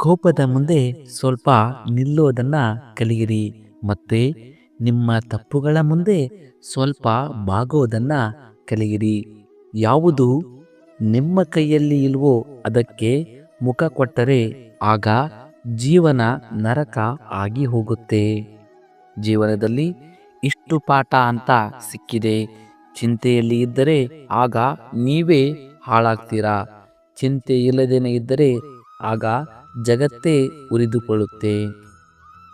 ಕೋಪದ ಮುಂದೆ ಸ್ವಲ್ಪ ನಿಲ್ಲೋದನ್ನ ಕಲಿಯಿರಿ ಮತ್ತೆ ನಿಮ್ಮ ತಪ್ಪುಗಳ ಮುಂದೆ ಸ್ವಲ್ಪ ಬಾಗೋದನ್ನ ಕಲಿಯಿರಿ. ಯಾವುದು ನಿಮ್ಮ ಕೈಯಲ್ಲಿ ಇಲ್ವೋ ಅದಕ್ಕೆ ಮುಖ ಕೊಟ್ಟರೆ ಆಗ ಜೀವನ ನರಕ ಆಗಿ ಹೋಗುತ್ತೆ. ಜೀವನದಲ್ಲಿ ಇಷ್ಟು ಪಾಠ ಅಂತ ಸಿಕ್ಕಿದೆ. ಚಿಂತೆಯಲ್ಲಿ ಇದ್ದರೆ ಆಗ ನೀವೇ ಹಾಳಾಗ್ತೀರಾ. ಚಿಂತೆ ಇಲ್ಲದೇನೆ ಇದ್ದರೆ ಆಗ ಜಗತ್ತೇ ಉರಿದುಕೊಳ್ಳುತ್ತೆ.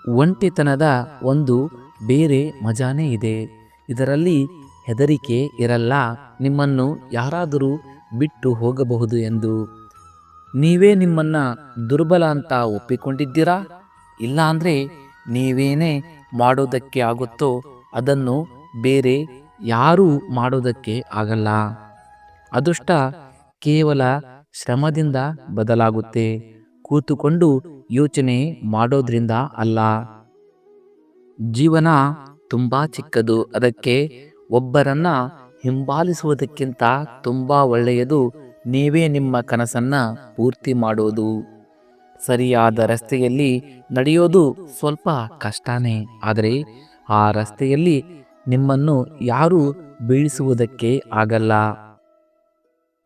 ಒಂಟಿತನದ ಒಂದು ಬೇರೆ ಮಜಾನೇ ಇದೆ. ಇದರಲ್ಲಿ ಹೆದರಿಕೆ ಇರಲ್ಲ. ನಿಮ್ಮನ್ನು ಯಾರಾದರೂ ಬಿಟ್ಟು ಹೋಗಬಹುದು ಎಂದು. ನೀವೇ ನಿಮ್ಮನ್ನು ದುರ್ಬಲ ಅಂತ ಒಪ್ಪಿಕೊಂಡಿದ್ದೀರಾ? ಇಲ್ಲಾಂದರೆ ನೀವೇನೇ ಮಾಡೋದಕ್ಕೆ ಆಗುತ್ತೋ ಅದನ್ನು ಬೇರೆ ಯಾರೂ ಮಾಡೋದಕ್ಕೆ ಆಗಲ್ಲ. ಅದೃಷ್ಟ ಕೇವಲ ಶ್ರಮದಿಂದ ಬದಲಾಗುತ್ತೆ. ಕೂತುಕೊಂಡು ಯೋಚನೆ ಮಾಡೋದ್ರಿಂದ ಅಲ್ಲ. ಜೀವನ ತುಂಬಾ ಚಿಕ್ಕದು. ಅದಕ್ಕೆ ಒಬ್ಬರನ್ನ ಹಿಂಬಾಲಿಸುವುದಕ್ಕಿಂತ ತುಂಬಾ ಒಳ್ಳೆಯದು. ನೀವೇ ನಿಮ್ಮ ಕನಸನ್ನ ಪೂರ್ತಿ ಮಾಡೋದು. ಸರಿಯಾದ ರಸ್ತೆಯಲ್ಲಿ ನಡೆಯೋದು ಸ್ವಲ್ಪ ಕಷ್ಟನೇ. ಆದರೆ ಆ ರಸ್ತೆಯಲ್ಲಿ ನಿಮ್ಮನ್ನು ಯಾರೂ ಬೀಳಿಸುವುದಕ್ಕೆ ಆಗಲ್ಲ.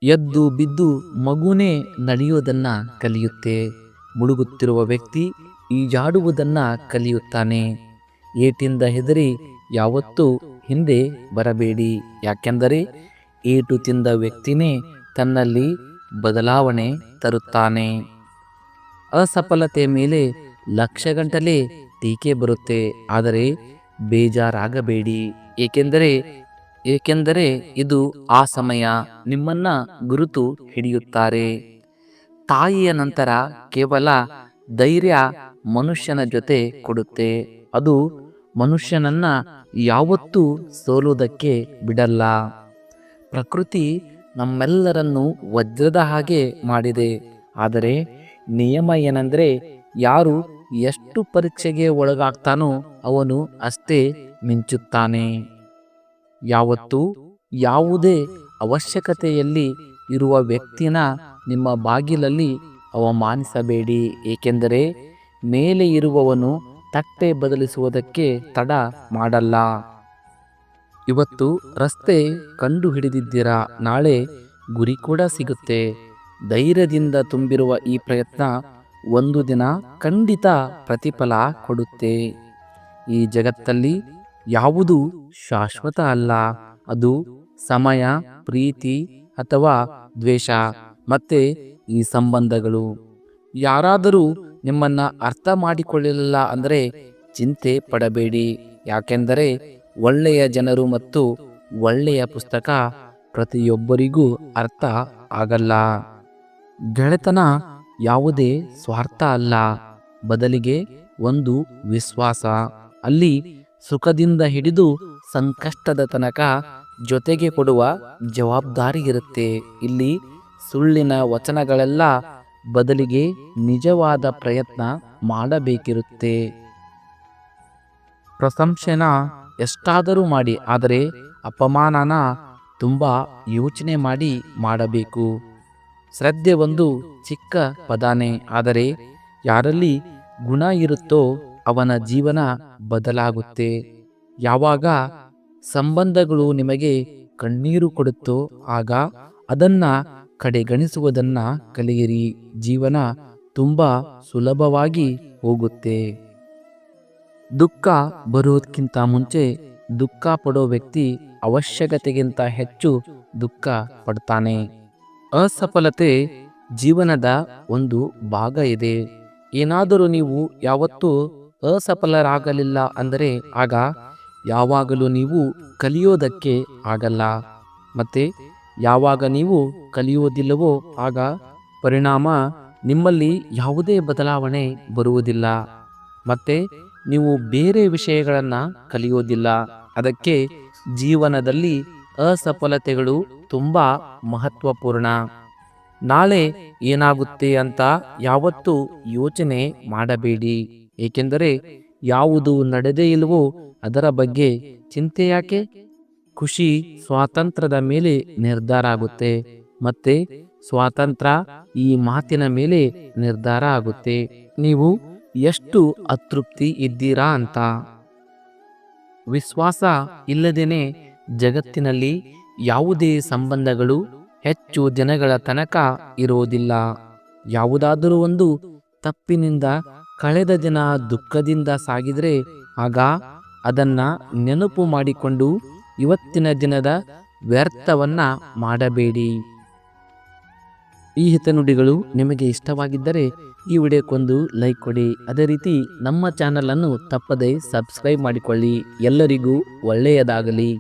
ಎದ್ದು ಬಿದ್ದು ಮಗುನೇ ನಡೆಯುವುದನ್ನು ಕಲಿಯುತ್ತೆ. ಮುಳುಗುತ್ತಿರುವ ವ್ಯಕ್ತಿ ಈಜಾಡುವುದನ್ನು ಕಲಿಯುತ್ತಾನೆ. ಏಟಿಂದ ಹೆದರಿ ಯಾವತ್ತೂ ಹಿಂದೆ ಬರಬೇಡಿ. ಯಾಕೆಂದರೆ ಏಟು ತಿಂದ ವ್ಯಕ್ತಿನೇ ತನ್ನಲ್ಲಿ ಬದಲಾವಣೆ ತರುತ್ತಾನೆ. ಅಸಫಲತೆ ಮೇಲೆ ಲಕ್ಷಗಂಟಲೆ ಟೀಕೆ ಬರುತ್ತೆ. ಆದರೆ ಬೇಜಾರಾಗಬೇಡಿ. ಏಕೆಂದರೆ ಏಕೆಂದರೆ ಇದು ಆ ಸಮಯ ನಿಮ್ಮನ್ನ ಗುರುತು ಹಿಡಿಯುತ್ತಾರೆ. ತಾಯಿಯ ನಂತರ ಕೇವಲ ಧೈರ್ಯ ಮನುಷ್ಯನ ಜೊತೆ ಕೊಡುತ್ತೆ. ಅದು ಮನುಷ್ಯನನ್ನ ಯಾವತ್ತೂ ಸೋಲುವುದಕ್ಕೆ ಬಿಡಲ್ಲ. ಪ್ರಕೃತಿ ನಮ್ಮೆಲ್ಲರನ್ನು ವಜ್ರದ ಹಾಗೆ ಮಾಡಿದೆ. ಆದರೆ ನಿಯಮ ಏನೆಂದರೆ ಯಾರು ಎಷ್ಟು ಪರೀಕ್ಷೆಗೆ ಒಳಗಾಗ್ತಾನೋ ಅವನು ಅಷ್ಟೇ ಮಿಂಚುತ್ತಾನೆ. ಯಾವತ್ತೂ ಯಾವುದೇ ಅವಶ್ಯಕತೆಯಲ್ಲಿ ಇರುವ ವ್ಯಕ್ತಿನ ನಿಮ್ಮ ಬಾಗಿಲಲ್ಲಿ ಅವಮಾನಿಸಬೇಡಿ. ಏಕೆಂದರೆ ಮೇಲೆ ಇರುವವನು ತಟ್ಟೆ ಬದಲಿಸುವುದಕ್ಕೆ ತಡ ಮಾಡಲ್ಲ. ಇವತ್ತು ರಸ್ತೆ ಕಂಡು ಹಿಡಿದಿದ್ದೀರಾ ನಾಳೆ ಗುರಿ ಕೂಡ ಸಿಗುತ್ತೆ. ಧೈರ್ಯದಿಂದ ತುಂಬಿರುವ ಈ ಪ್ರಯತ್ನ ಒಂದು ದಿನ ಖಂಡಿತ ಪ್ರತಿಫಲ ಕೊಡುತ್ತೆ. ಈ ಜಗತ್ತಲ್ಲಿ ಯಾವುದು ಶಾಶ್ವತ ಅಲ್ಲ. ಅದು ಸಮಯ, ಪ್ರೀತಿ ಅಥವಾ ದ್ವೇಷ. ಮತ್ತೆ ಈ ಸಂಬಂಧಗಳು. ಯಾರಾದರೂ ನಿಮ್ಮನ್ನ ಅರ್ಥ ಮಾಡಿಕೊಳ್ಳಲಿಲ್ಲ ಅಂದರೆ ಚಿಂತೆ ಪಡಬೇಡಿ. ಯಾಕೆಂದರೆ ಒಳ್ಳೆಯ ಜನರು ಮತ್ತು ಒಳ್ಳೆಯ ಪುಸ್ತಕ ಪ್ರತಿಯೊಬ್ಬರಿಗೂ ಅರ್ಥ ಆಗಲ್ಲ. ಗೆಳೆತನ ಯಾವುದೇ ಸ್ವಾರ್ಥ ಅಲ್ಲ. ಬದಲಿಗೆ ಒಂದು ವಿಶ್ವಾಸ. ಅಲ್ಲಿ ಸುಖದಿಂದ ಹಿಡಿದು ಸಂಕಷ್ಟದ ತನಕ ಜೊತೆಗೆ ಕೊಡುವ ಜವಾಬ್ದಾರಿ ಇರುತ್ತೆ. ಇಲ್ಲಿ ಸುಳ್ಳಿನ ವಚನಗಳೆಲ್ಲ ಬದಲಿಗೆ ನಿಜವಾದ ಪ್ರಯತ್ನ ಮಾಡಬೇಕಿರುತ್ತೆ. ಪ್ರಶಂಸೆನ ಎಷ್ಟಾದರೂ ಮಾಡಿ, ಆದರೆ ಅಪಮಾನನ ತುಂಬ ಯೋಚನೆ ಮಾಡಿ ಮಾಡಬೇಕು. ಶ್ರದ್ಧೆ ಒಂದು ಚಿಕ್ಕ ಪದಾನೆ, ಆದರೆ ಯಾರಲ್ಲಿ ಗುಣ ಇರುತ್ತೋ ಅವನ ಜೀವನ ಬದಲಾಗುತ್ತೆ. ಯಾವಾಗ ಸಂಬಂಧಗಳು ನಿಮಗೆ ಕಣ್ಣೀರು ಕೊಡುತ್ತೋ ಆಗ ಅದನ್ನ ಕಡೆಗಣಿಸುವುದನ್ನ ಕಲಿಯಿರಿ. ಜೀವನ ತುಂಬಾ ಸುಲಭವಾಗಿ ಹೋಗುತ್ತೆ. ದುಃಖ ಬರೋದಕ್ಕಿಂತ ಮುಂಚೆ ದುಃಖ ಪಡೋ ವ್ಯಕ್ತಿ ಅವಶ್ಯಕತೆಗಿಂತ ಹೆಚ್ಚು ದುಃಖ ಪಡ್ತಾನೆ. ಅಸಫಲತೆ ಜೀವನದ ಒಂದು ಭಾಗ ಇದೆ. ಏನಾದರೂ ನೀವು ಯಾವತ್ತೂ ಅಸಫಲರಾಗಲಿಲ್ಲ ಅಂದರೆ ಆಗ ಯಾವಾಗಲೂ ನೀವು ಕಲಿಯೋದಕ್ಕೆ ಆಗಲ್ಲ. ಮತ್ತೆ ಯಾವಾಗ ನೀವು ಕಲಿಯುವುದಿಲ್ಲವೋ ಆಗ ಪರಿಣಾಮ ನಿಮ್ಮಲ್ಲಿ ಯಾವುದೇ ಬದಲಾವಣೆ ಬರುವುದಿಲ್ಲ. ಮತ್ತೆ ನೀವು ಬೇರೆ ವಿಷಯಗಳನ್ನು ಕಲಿಯೋದಿಲ್ಲ ಅದಕ್ಕೆ ಜೀವನದಲ್ಲಿ ಅಸಫಲತೆಗಳು ತುಂಬ ಮಹತ್ವಪೂರ್ಣ. ನಾಳೆ ಏನಾಗುತ್ತೆ ಅಂತ ಯಾವತ್ತೂ ಯೋಚನೆ ಮಾಡಬೇಡಿ. ಏಕೆಂದರೆ ಯಾವುದು ನಡೆದೇ ಇಲ್ವೋ ಅದರ ಬಗ್ಗೆ ಚಿಂತೆ ಯಾಕೆ? ಖುಷಿ ಸ್ವಾತಂತ್ರ್ಯದ ಮೇಲೆ ನಿರ್ಧಾರ ಆಗುತ್ತೆ. ಮತ್ತೆ ಸ್ವಾತಂತ್ರ್ಯ ಈ ಮಾತಿನ ಮೇಲೆ ನಿರ್ಧಾರ ಆಗುತ್ತೆ. ನೀವು ಎಷ್ಟು ಅತೃಪ್ತಿ ಇದ್ದೀರಾ ಅಂತ. ವಿಶ್ವಾಸ ಇಲ್ಲದೇನೆ ಜಗತ್ತಿನಲ್ಲಿ ಯಾವುದೇ ಸಂಬಂಧಗಳು ಹೆಚ್ಚು ದಿನಗಳ ತನಕ ಇರುವುದಿಲ್ಲ. ಯಾವುದಾದರೂ ಒಂದು ತಪ್ಪಿನಿಂದ ಕಳೆದ ದಿನ ದುಃಖದಿಂದ ಸಾಗಿದರೆ ಆಗ ಅದನ್ನ ನೆನಪು ಮಾಡಿಕೊಂಡು ಇವತ್ತಿನ ದಿನದ ವ್ಯರ್ಥವನ್ನ ಮಾಡಬೇಡಿ. ಈ ಹಿತನುಡಿಗಳು ನಿಮಗೆ ಇಷ್ಟವಾಗಿದ್ದರೆ ಈ ವಿಡಿಯೋಕ್ಕೊಂದು ಲೈಕ್ ಕೊಡಿ. ಅದೇ ರೀತಿ ನಮ್ಮ ಚಾನಲನ್ನು ತಪ್ಪದೇ ಸಬ್ಸ್ಕ್ರೈಬ್ ಮಾಡಿಕೊಳ್ಳಿ. ಎಲ್ಲರಿಗೂ ಒಳ್ಳೆಯದಾಗಲಿ.